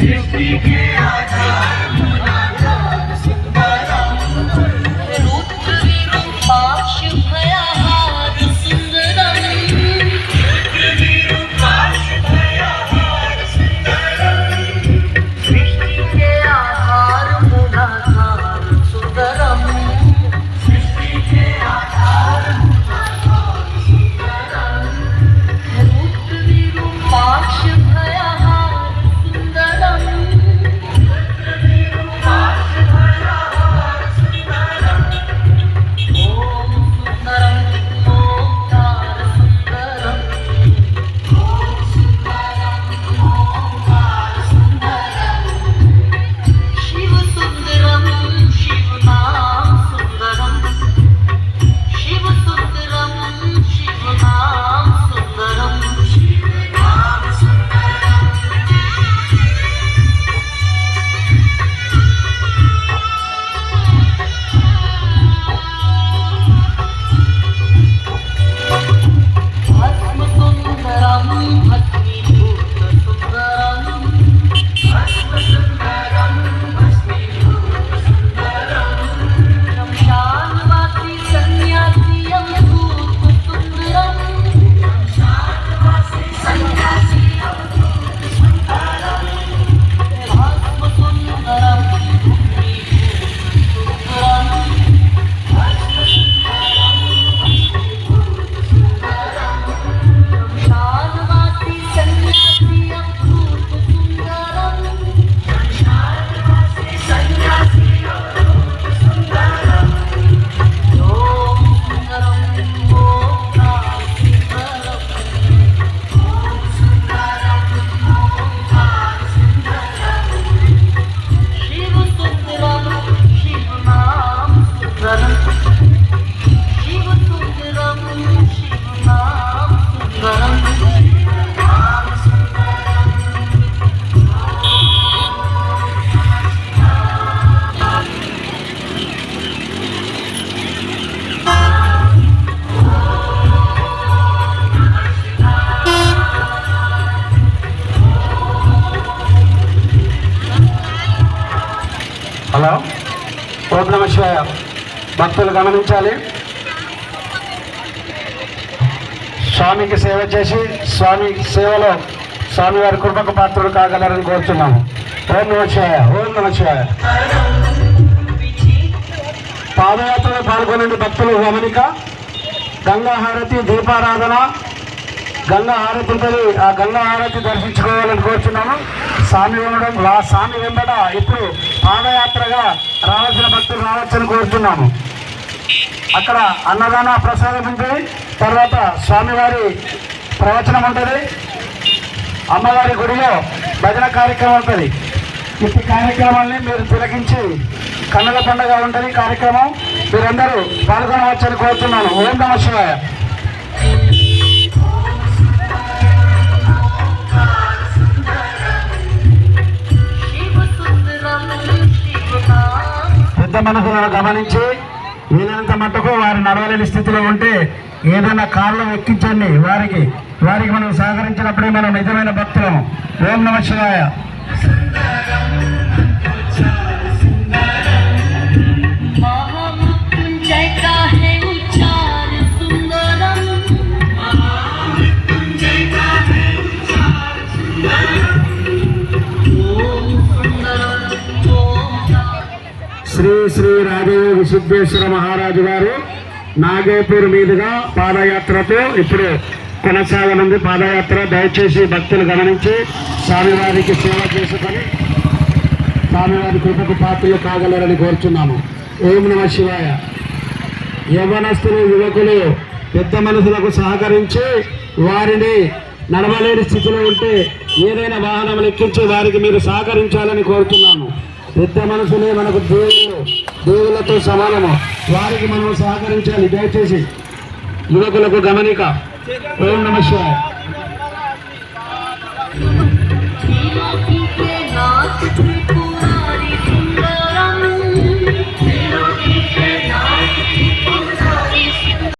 सृष्टि के आज ఓం నమ శివాయ. భక్తులు గమనించాలి. స్వామికి సేవ చేసి స్వామి సేవలో స్వామివారి కృపకు పాత్రలు కాగలరని కోరుతున్నాము ఓం నమ శివాయ ఓం నమ శివాయ. పాదయాత్రలో పాల్గొనండి భక్తులు గమనిక గంగా హారతి దీపారాధన. గంగా హారతి ఆ గంగా హారతి దర్శించుకోవాలని కోరుతున్నాము స్వామి ఉండడం ఆ స్వామి వెంబడ ఇప్పుడు పాదయాత్రగా రావాల్సిన భక్తులు రావచ్చని కోరుతున్నాము. అక్కడ అన్నదాన ప్రసాదం ఉంటుంది తర్వాత స్వామివారి ప్రవచనం ఉంటుంది అమ్మవారి గుడిలో భజన కార్యక్రమం ఉంటుంది. ఇట్టి కార్యక్రమాల్ని మీరు తిలకించి కన్నుల పండుగ ఉంటుంది కార్యక్రమం. మీరందరూ పాల్గొనవచ్చని కోరుతున్నాను ఓం నమ శివాయ. పెద్ద మనసులను గమనించి వీలైనంత మట్టుకు వారి నడవలేని స్థితిలో ఉంటే ఏదైనా కాళ్ళు ఎక్కించండి. వారికి వారికి మనం సహకరించినప్పుడే మనం నిజమైన భక్తులము ఓం నమ శివాయ. శ్రీ శ్రీ రాజయోగి సిద్ధేశ్వర మహారాజు గారు నాగేపూర్ మీదుగా పాదయాత్రతో ఇప్పుడు కొనసాగనుంది పాదయాత్ర. దయచేసి భక్తులు గమనించి స్వామివారికి సేవ చేసుకొని స్వామివారి కృపకు పాత్రలు కాగలరని కోరుచున్నాము. ఓం నమ శివాయ. యవనస్తులు యువకులు పెద్ద మనసులకు సహకరించి వారిని నడవలేని స్థితిలో ఉంటే ఏదైనా వాహనం ఎక్కించి వారికి మీరు సహకరించాలని కోరుతున్నాము పెద్ద మనసులే మనకు దేవుళ్ళు దేవుళ్ళతో సమానము. వారికి మనం సహకరించాలి. దయచేసి యువకులకు గమనిక. ఓం నమ